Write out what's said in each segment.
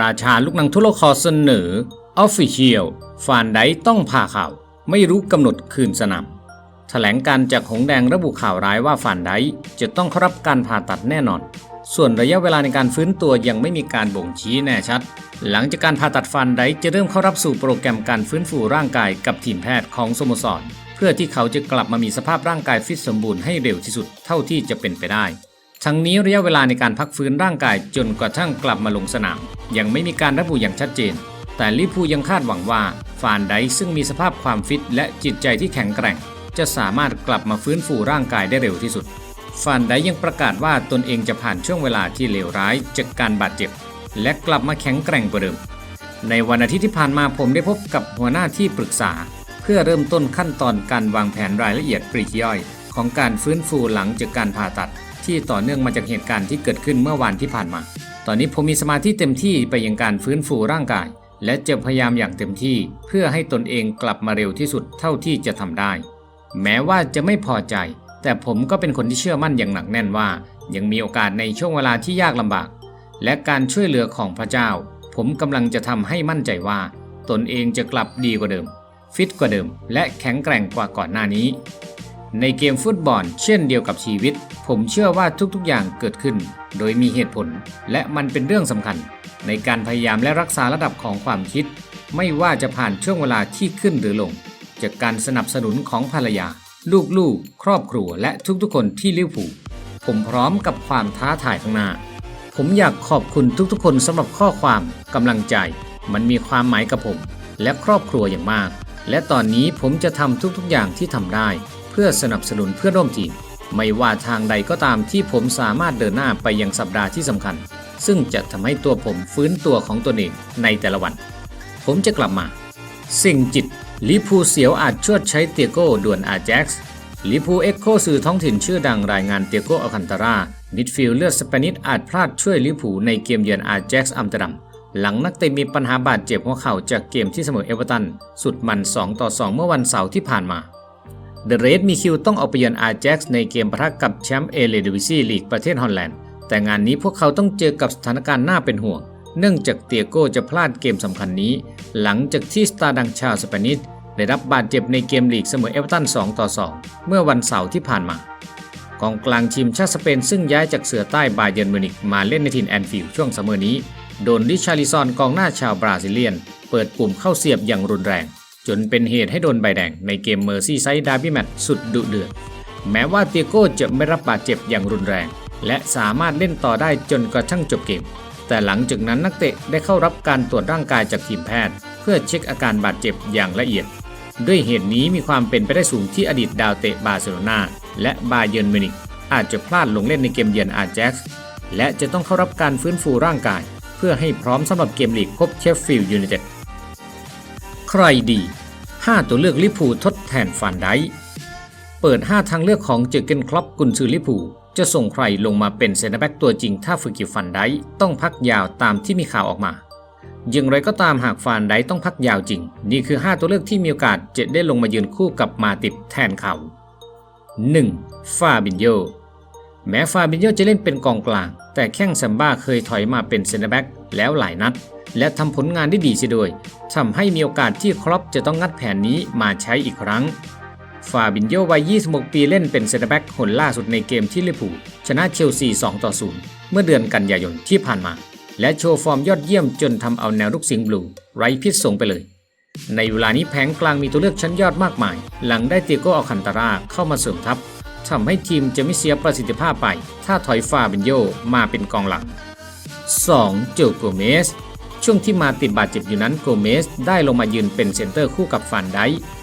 ราชาลูกหนังทุลคอเสนอ Official ฟานไดต้องผ่าข่าว ไม่รู้กำหนดคืนสนามแถลงการจากหงแดงระบุข่าวร้ายว่าฟานไดจะต้องเข้ารับการผ่าตัดแน่นอน ส่วนระยะเวลาในการฟื้นตัวยังไม่มีการบ่งชี้แน่ชัด หลังจากการผ่าตัดฟันไดจะเริ่มเข้ารับสู่โปรแกรมการฟื้นฟูร่างกายกับทีมแพทย์ของสโมสร เพื่อที่เขาจะกลับมามีสภาพร่างกายฟิตสมบูรณ์ให้เร็วที่สุดเท่าที่จะเป็นไปได้ ทั้งนี้ระยะเวลาในการพักฟื้นร่างกายจนกระทั่งกลับมาลงสนาม ยังไม่มีการระบุอย่างชัดเจน แต่ลิพูยังคาดหวังว่าฟานไดซึ่งมีสภาพความฟิตและจิตใจที่แข็งแกร่ง จะสามารถกลับมาฟื้นฟูร่างกายได้เร็วที่สุด ฟานไดยังประกาศว่าตนเองจะผ่านช่วงเวลาที่เลวร้ายจากการบาดเจ็บ และกลับมาแข็งแกร่งกว่าเดิม ในวันอาทิตย์ที่ผ่านมาผมได้พบกับหัวหน้าที่ปรึกษา เพื่อเริ่มต้นขั้นตอนการวางแผนรายละเอียดปลีกย่อย ของการฟื้นฟูหลังจากการผ่าตัด ที่ต่อเนื่องมาจากเหตุการณ์ที่เกิดขึ้นเมื่อวานที่ผ่านมา ตอนนี้ผมมีสมาธิเต็มที่ไปยังการฟื้นฟูร่างกาย และจะพยายามอย่างเต็มที่เพื่อให้ตนเองกลับมาเร็วที่สุดเท่าที่จะทำได้ แม้ว่าจะไม่พอใจ แต่ผมก็เป็นคนที่เชื่อมั่นอย่างหนักแน่นว่า ยังมีโอกาสในช่วงเวลาที่ยากลำบาก และการช่วยเหลือของพระเจ้า ผมกำลังจะทำให้มั่นใจว่า ตนเองจะกลับดีกว่าเดิม ฟิตกว่าเดิม และแข็งแกร่งกว่าก่อนหน้านี้ ในเกมฟุตบอลเช่นเดียวกับชีวิต ผมเชื่อว่าทุกๆอย่างเกิดขึ้น โดยมีเหตุผล และมันเป็นเรื่องสำคัญ ในการพยายามและรักษาระดับของความคิด ไม่ว่าจะผ่านช่วงเวลาที่ขึ้นหรือลง จากการสนับสนุนของภรรยา ลูกๆ ครอบครัวและทุกๆ คนที่ลิเวอร์พูลผมพร้อมกับความท้าทายข้างหน้า ผมอยากขอบคุณทุกๆ คนสำหรับข้อความกำลังใจ มันมีความหมายกับผม และครอบครัวอย่างมาก และตอนนี้ผมจะทำทุกๆอย่างที่ทำได้ เพื่อสนับสนุนเพื่อนร่วมทีม ไม่ว่าทางใดก็ตามที่ผมสามารถเดินหน้าไปยังสัปดาห์ที่สำคัญ ซึ่งจะทำให้ตัวผมฟื้นตัวของตนเองในแต่ละวัน ผมจะกลับมา สิ่งจิตลิพูเสียวอาจชวดใช้เตียโก้ด่วนอาแจ็กซ์ลิพูเอ็กโคสื่อท้องถิ่นชื่อดังรายงานเตียโก้อคันตารามิดฟิลเลือดสเปนิชอาจพลาดช่วยลิพูในเกมเยือนอาแจ็กซ์อัมสเตอร์ดัมหลังนักเตะมีปัญหาบาดเจ็บหัวเข่าจากเกมที่เสมอเอเวอร์ตัน สุดมัน 2 ต่อ 2 เมื่อวันเสาร์ที่ผ่านมา เดอะเรดมีคิวต้องออกไปเยือนอาแจ็กซ์ในเกมปะทะกับแชมป์เอเลดวิซีลีกประเทศฮอลแลนด์ แต่งานนี้พวกเขาต้องเจอกับสถานการณ์น่าเป็นห่วง เนื่องจากเตียโก้จะพลาดเกมสำคัญนี้ หลังจากที่สตาร์ดังชาวสเปนิชได้รับบาดเจ็บในเกมลีกเสมอเอเวอร์ตัน 2 ต่อ 2 เมื่อวันเสาร์ที่ผ่านมากองกลางทีมชาติสเปนซึ่งย้ายจากเสือใต้บาเยิร์นมิวนิกมาเล่นในทีมแอนฟิลด์ช่วงซัมอนี้ โดนริชาริซอนกองหน้าชาวบราซิเลียน เปิดปุ่มเข้าเสียบอย่างรุนแรง จนเป็นเหตุให้โดนใบแดงในเกมเมอร์ซี่ไซด์ดาร์บี้แมตช์สุดดุเดือด แม้ว่าเตียโก้จะไม่รับบาดเจ็บอย่างรุนแรง และสามารถเล่นต่อได้จนกระทั่งจบเกม แต่หลังจากนั้นนักเตะได้เข้ารับการตรวจร่างกายจากทีมแพทย์ เพื่อเช็คอาการบาดเจ็บอย่างละเอียด ด้วยเหตุนี้มีความเป็นไปได้สูงที่อดีตดาวเตะบาร์เซโลนาและบาเยิร์นมิวนิกอาจจะพลาดลงเล่นในเกมเยือนอาแจ็กและจะต้องเข้ารับการฟื้นฟูร่างกาย เพื่อให้พร้อมสำหรับเกมลีกพบเชฟฟิลด์ยูไนเต็ด รดี 5 ตัวเลือกลิพูทดแทนฟานไดเปิด 5 ทางเลือกของเจอเกนคล็อปกุนซือลิพูจะส่งใครลงมาเป็นเซนเตอร์แบ็กตัวจริงถ้าฝึกกิฟันไดต้องพักยาวตามที่มีข่าวออกมา อย่างไรก็ตามหากฟานไดต้องพักยาวจริง นี่คือ 5 ตัวเลือกที่มีโอกาสจะได้ลงมายืนคู่กับมาติดแทนเขา 1. ฟาบินโยแม้ฟาบินโยจะเล่นเป็นกองกลาง แต่แข้งซัมบ้าเคยถอยมาเป็นเซนเตอร์แบ็กแล้วหลายนัด และทำผลงานได้ดีเสียด้วยทำให้มีโอกาสที่ครอปจะต้องงัดแผนนี้มาใช้อีกครั้ง ฟาบินโยวัย 26 ปีเล่นเป็นเซนเตอร์แบ็กคนล่าสุดในเกมที่ลิเวอร์พูลชนะเชลซี 2 ต่อ 0 เมื่อเดือนกันยายนที่ผ่านมา และโชว์ฟอร์มยอดเยี่ยมจนทำเอาแนวรุกสิงห์บลู ไร้พิษส่งไปเลย ในเวลานี้แผงกลางมีตัวเลือกชั้นยอดมากมาย หลังได้เตียโกอัลคันตาราเข้ามาเสริมทัพทำให้ทีมจะไม่เสียประสิทธิภาพไป ถ้าถอยฟาบินโยมาเป็นกองหลัง 2. โจโกเมส ช่วงที่มาติดบาดเจ็บอยู่นั้นโกเมสได้ลงมายืนเป็นเซนเตอร์คู่กับฟานได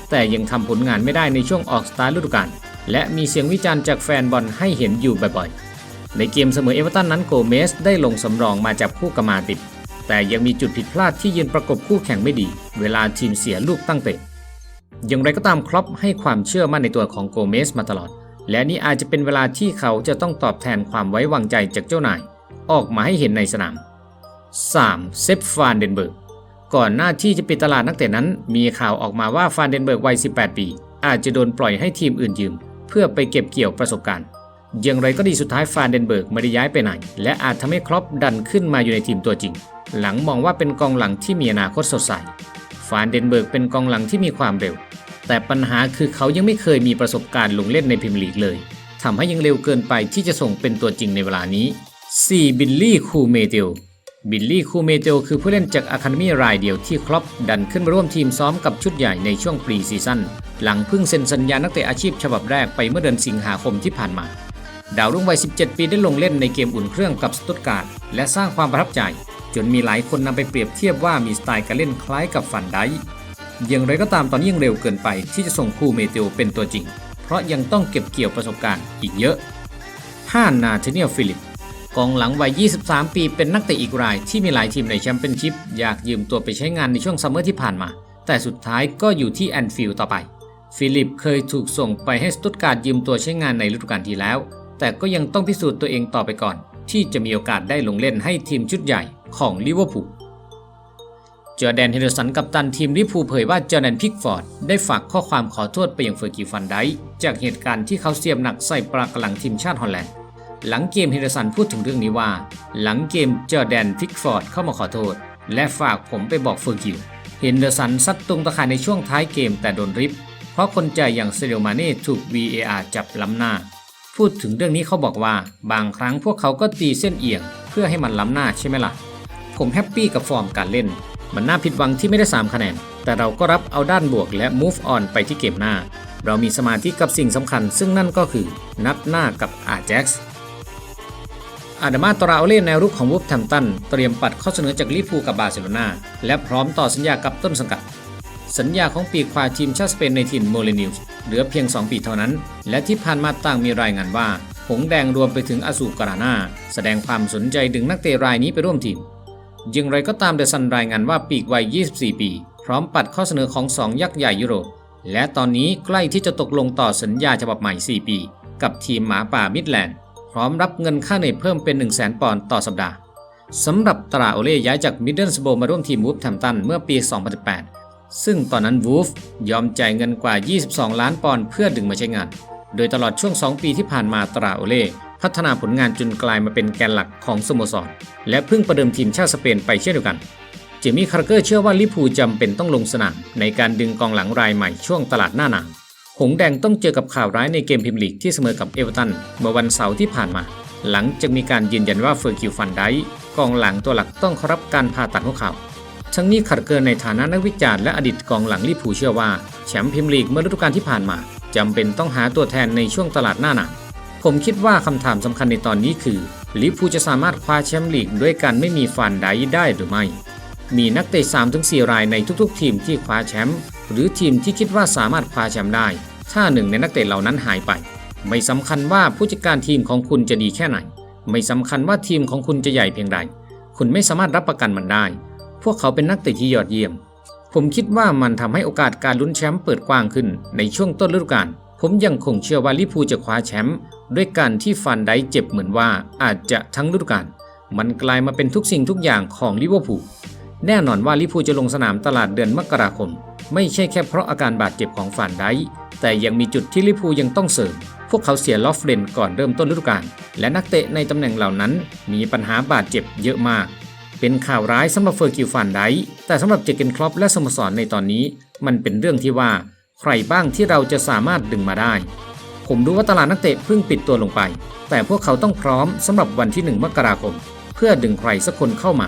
แต่ยังทำผลงานไม่ได้ในช่วงออกสตาร์ฤดูกาลและมีเสียงวิจารณ์จากแฟนบอลให้เห็นอยู่บ่อยๆ ในเกมเสมอเอเวอร์ตันนั้นโกเมสได้ลงสำรองมาจับคู่กับมาติด แต่ยังมีจุดผิดพลาดที่ยืนประกบคู่แข่งไม่ดี เวลาทีมเสียลูกตั้งเตะอย่างไรก็ตามครอปให้ความเชื่อมั่นในตัวของโกเมสมาตลอด และนี่อาจจะเป็นเวลาที่เขาจะต้องตอบแทนความไว้วางใจจากเจ้านาย ออกมาให้เห็นในสนาม 3. เซฟฟานเดนเบิร์กก่อนหน้าที่จะปิดตลาดนักเตะนั้น มีข่าวออกมาว่าฟานเดนเบิร์กวัย 18 ปี อาจจะโดนปล่อยให้ทีมอื่นยืม เพื่อไปเก็บเกี่ยวประสบการณ์ อย่างไรก็ดีสุดท้ายฟานเดนเบิร์กไม่ได้ย้ายไปไหน และอาจทำให้ครอปดันขึ้นมาอยู่ในทีมตัวจริง หลังมองว่าเป็นกองหลังที่มีอนาคตสดใสฟานเดนเบิร์กเป็นกองหลังที่มีความเร็ว แต่ปัญหาคือเขายังไม่เคยมีประสบการณ์ลงเล่นในพรีเมียร์ลีกเลยทำให้ยังเร็วเกินไปที่จะส่งเป็นตัวจริงในเวลานี้ 4. บิลลี่คูเมเตลบิลลี่คูเมเตลคือผู้เล่นจากอะคาเดมีรายเดียวที่ครอปดันขึ้นมาร่วมทีมซ้อมกับชุดใหญ่ในช่วงปรีซีซั่นหลังเพิ่งเซ็นสัญญานักเตะอาชีพฉบับแรกไปเมื่อเดือนสิงหาคมที่ผ่านมา ดาวรุ่งวัย 17 ปีได้ลงเล่นในเกมอุ่นเครื่องกับสตุตการ์ดและสร้างความประทับใจ จนมีหลายคนนำไปเปรียบเทียบว่ามีสไตล์การเล่นคล้ายกับฟันไดอย่างไรก็ตามตอนนี้ยังเร็วเกินไปที่จะส่งคูเมเตลเป็นตัวจริง เพราะยังต้องเก็บเกี่ยวประสบการณ์อีกเยอะ 5. นาเธเนียลฟิลิป กองหลังวัย 23 ปีเป็นนักเตะอีกรายที่มีหลายทีมในแชมเปี้ยนชิพอยากยืมตัวไปใช้งานในช่วงซัมเมอร์ที่ผ่านมา แต่สุดท้ายก็อยู่ที่แอนฟิลด์ต่อไป ฟิลิปเคยถูกส่งไปให้สตุตการ์ดยืมตัวใช้งานในฤดูกาลที่แล้ว แต่ก็ยังต้องพิสูจน์ตัวเองต่อไปก่อน ที่จะมีโอกาสได้ลงเล่นให้ทีมชุดใหญ่ของลิเวอร์พูลจอแดนเฮนเดอร์สันกัปตันทีมลิเวอร์พูลเผยว่าจอแดนพิกฟอร์ดได้ฝากข้อความขอโทษไปยังเฟอร์กิฟันไดจากเหตุการณ์ที่เขาเสียบหนักใส่ปลากระลังทีมชาติฮอลแลนด์ หลังเกมเฮเดอร์สันพูดถึงเรื่องนี้ว่า หลังเกมจอแดนพิกฟอร์ดเข้ามาขอโทษ และฝากผมไปบอกเฟอร์กิวเฮนเดอร์สันซัดตรงตะข่ายในช่วงท้ายเกมแต่โดนริบ เพราะคนใจอย่างเซเดลมาเน่ถูก VAR จับล้ำหน้า พูดถึงเรื่องนี้เขาบอกว่า บางครั้งพวกเขาก็ตีเส้นเอียง เพื่อให้มันล้ำหน้าใช่ไหมล่ะ ผมแฮปปี้กับฟอร์มการเล่น มันน่าผิดหวังที่ไม่ได้ 3 คะแนน แต่เราก็รับเอาด้านบวกและ move on ไปที่เกมหน้า เรามีสมาธิกับสิ่งสำคัญ ซึ่งนั่นก็คือนัดหน้ากับอาแจ็กซ์ อาดามาตราโอเล่แนรุกของวูฟแฮมตันเตรียมปัดข้อเสนอจากลิเวอร์พูกับบาร์เซโลนาและพร้อมต่อสัญญากับต้นสังกัด สัญญาของปีกขวาทีมชาติสเปนในถิ่นโมเลนิวส์เหลือเพียง 2 ปีเท่านั้น และที่ผ่านมาต่างมีรายงานว่าหงแดงรวมไปถึงอาสูกรานาแสดงความสนใจดึงนักเตะรายนี้ไปร่วมทีมอย่างไรก็ตามเดซันรายงานว่าปีกวัย 24 ปี พร้อมปัดข้อเสนอของ 2 ยักษ์ใหญ่ยุโรป และตอนนี้ใกล้ที่จะตกลงต่อสัญญาฉบับใหม่ 4 ปี กับทีมหมาป่ามิดแลนด์ พร้อมรับเงินค่าเหนื่อยเพิ่มเป็น 1 0 0 0 0 0ปอนด์ต่อสัปดาห์สำหรับตราโอเล่ย้ายจากมิดเดิลสโบมาร่วมทีมวูฟแฮมตันเมื่อปี 2018 ซึ่งตอนนั้นวูฟยอมจ่ายเงินกว่า 22 ล้านปอนด์เพื่อดึงมาใช้งาน โดยตลอดช่วง 2 ปีที่ผ่านมาตราโอเล่พัฒนาผลงานจนกลายมาเป็นแกนหลักของสโมสร และเพิ่งประเดิมทีมชาติสเปนไปเช่นเดียวกันเจมี่คาร์เกอร์เชื่อว่าลิเวอร์พูจำเป็นต้องลงสนามในการดึงกองหลังรายใหม่ช่วงตลาดหน้าหนาว หงแดงต้องเจอกับข่าวร้ายในเกมพรีเมียร์ลีกที่เสมอกับเอเวอร์ตันเมื่อวันเสาร์ที่ผ่านมา หลังจากมีการยืนยันว่าเฟอร์กิวฟันไดค์กองหลังตัวหลักต้องเข้ารับการผ่าตัดหัวเข่าทั้งนี้คาร์เกอร์ในฐานะนักวิจารณ์และอดีตกองหลังลิเวอร์พูเชื่อว่าแชมป์พรีเมียร์ลีกเมื่อฤดูกาลที่ผ่านมาจำเป็นต้องหาตัวแทนในช่วงตลาดหน้าหนาวผมคิดว่าคำถามสำคัญในตอนนี้คือลิพูจะสามารถคว้าแชมป์ลีกด้วยการไม่มีฟันไดได้หรือไม่ มีนักเตะ3-4 รายในทุกๆ ทีมที่คว้าแชมป์หรือทีมที่คิดว่าสามารถคว้าแชมป์ได้ ถ้าหนึ่งในนักเตะเหล่านั้นหายไป ไม่สำคัญว่าผู้จัดการทีมของคุณจะดีแค่ไหน ไม่สำคัญว่าทีมของคุณจะใหญ่เพียงใด คุณไม่สามารถรับประกันมันได้ พวกเขาเป็นนักเตะที่ยอดเยี่ยม ผมคิดว่ามันทำให้โอกาสการลุ้นแชมป์เปิดกว้างขึ้นในช่วงต้นฤดูกาลผมยังคงเชื่อว่าลิพูจะคว้าแชมป์ด้วยการที่ฟันไดเจ็บเหมือนว่าอาจจะทั้งฤดูกาลมันกลายมาเป็นทุกสิ่งทุกอย่างของลิเวอร์พูล แน่นอนว่าลิพูจะลงสนามตลาดเดือนมกราคม ไม่ใช่แค่เพราะอาการบาดเจ็บของฟานไดแต่ยังมีจุดที่ลิพูยังต้องเสริม พวกเขาเสียลอฟเรนก่อนเริ่มต้นฤดูกาลและนักเตะในตำแหน่งเหล่านั้นมีปัญหาบาดเจ็บเยอะมาก เป็นข่าวร้ายสำหรับเฟอร์กิวฟานไดแต่สำหรับเจเกนคลอปและสโมสรในตอนนี้ มันเป็นเรื่องที่ว่า ใครบ้างที่เราจะสามารถดึงมาได้ ผมรู้ว่าตลาดนักเตะเพิ่งปิดตัวลงไป แต่พวกเขาต้องพร้อมสำหรับวันที่ 1 มกราคม เพื่อดึงใครสักคนเข้ามา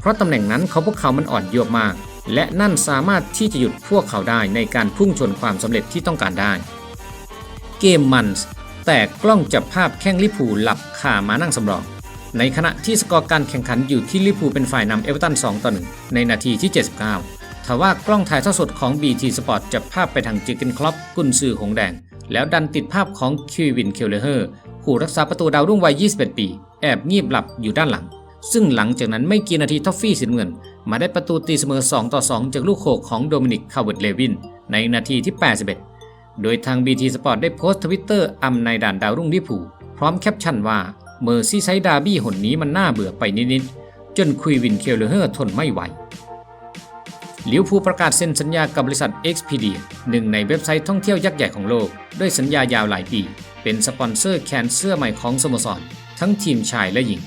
เพราะตำแหน่งนั้นเขาพวกเขามันอ่อนโยบมาก และนั่นสามารถที่จะหยุดพวกเขาได้ในการพุ่งชนความสำเร็จที่ต้องการได้ เกมมันส์แต่กล้องจับภาพแข้งลิพูหลับคามานั่งสำรอง ในขณะที่สกอร์การแข่งขันอยู่ที่ลิพูเป็นฝ่ายนำเอเวอร์ตัน2ต่อ1ในนาทีที่ 79ทว่ากล้องถ่ายทอดสดของ BT Sport จับภาพไปทางจิกเกนคลอปกุนซือหงแดง แล้วดันติดภาพของคิววินเคลเลอร์ผู้รักษาประตูดาวรุ่งวัย 21 ปี แอบงีบหลับอยู่ด้านหลัง ซึ่งหลังจากนั้นไม่กี่นาทีทอฟฟี่สีน้ำเงิน มาได้ประตูตีเสมอ 2 ต่อ 2 จากลูกโขกของโดมินิกคาร์เวิร์ดเลวิน ในนาทีที่ 81 โดยทาง BT Sport ได้โพสต์ทวิตเตอร์อำในด่านดาวรุ่งลิเวอร์พูพร้อมแคปชั่นว่าเมอร์ซี่ไซดาบี้หนนี้มันน่าเบื่อไปนิดๆ จนคุยวินเคลเลเฮอร์ทนไม่ไหวลิวพูประกาศเซ็นสัญญากับบริษัท Expedia หนึ่งในเว็บไซต์ท่องเที่ยวยักษ์ใหญ่ของโลก ด้วยสัญญายาวหลายปี เป็นสปอนเซอร์แขนเสื้อใหม่ของสโมสร ทั้งทีมชายและหญิง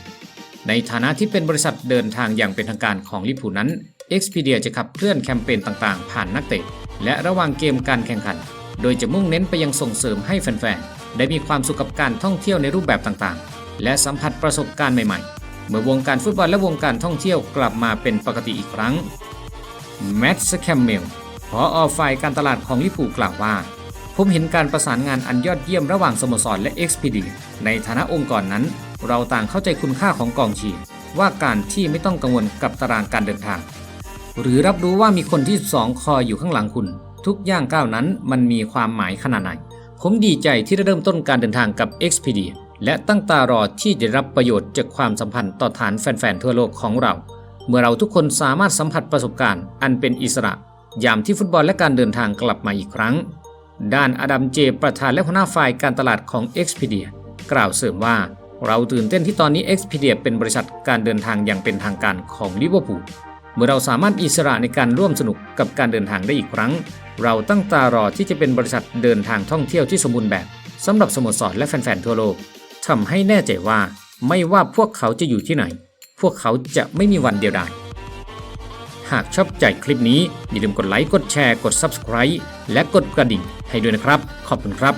ในฐานะที่เป็นบริษัทเดินทางอย่างเป็นทางการของลิพูนั้น Expedia จะขับเคลื่อนแคมเปญต่างๆ ผ่านนักเตะ และระหว่างเกมการแข่งขัน โดยจะมุ่งเน้นไปยังส่งเสริมให้แฟนๆ ได้มีความสุขกับการท่องเที่ยวในรูปแบบต่างๆ และสัมผัสประสบการณ์ใหม่ๆ เมื่อวงการฟุตบอลและวงการท่องเที่ยวกลับมาเป็นปกติอีกครั้งแมตต์แคมเมลพออฝ่ายการตลาดของลิพูกล่าวว่าผมเห็นการประสานงานอันยอดเยี่ยมระหว่างสโมสรและ Expedia ในฐานะองค์กรนั้น เราต่างเข้าใจคุณค่าของกองเชียร์ว่าการที่ไม่ต้องกังวลกับตารางการเดินทาง หรือรับรู้ว่ามีคนที่สองคอยอยู่ข้างหลังคุณ ทุกย่างก้าวนั้นมันมีความหมายขนาดไหน ผมดีใจที่ได้เริ่มต้นการเดินทางกับ Expedia และตั้งตารอที่จะรับประโยชน์จากความสัมพันธ์ต่อฐานแฟนๆทั่วโลกของเรา เมื่อเราทุกคนสามารถสัมผัสประสบการณ์ อันเป็นอิสระ ยามที่ฟุตบอลและการเดินทางกลับมาอีกครั้ง ด้านอดัมเจ ประธานและหัวหน้าฝ่ายการตลาดของ Expedia กล่าวเสริมว่า เราตื่นเต้นที่ตอนนี้ Expedia เป็นบริษัทการเดินทางอย่างเป็นทางการของลิเวอร์พูลเมื่อเราสามารถอิสระในการร่วมสนุกกับการเดินทางได้อีกครั้ง เราตั้งตารอที่จะเป็นบริษัทเดินทางท่องเที่ยวที่สมบูรณ์แบบสำหรับสโมสรและแฟนๆทั่วโลกทำให้แน่ใจว่าไม่ว่าพวกเขาจะอยู่ที่ไหน พวกเขาจะไม่มีวันเดียวดายหากชอบใจคลิปนี้อย่าลืมกดไลค์กดแชร์กด Subscribe และกดกระดิ่งให้ด้วยนะครับ ขอบคุณครับ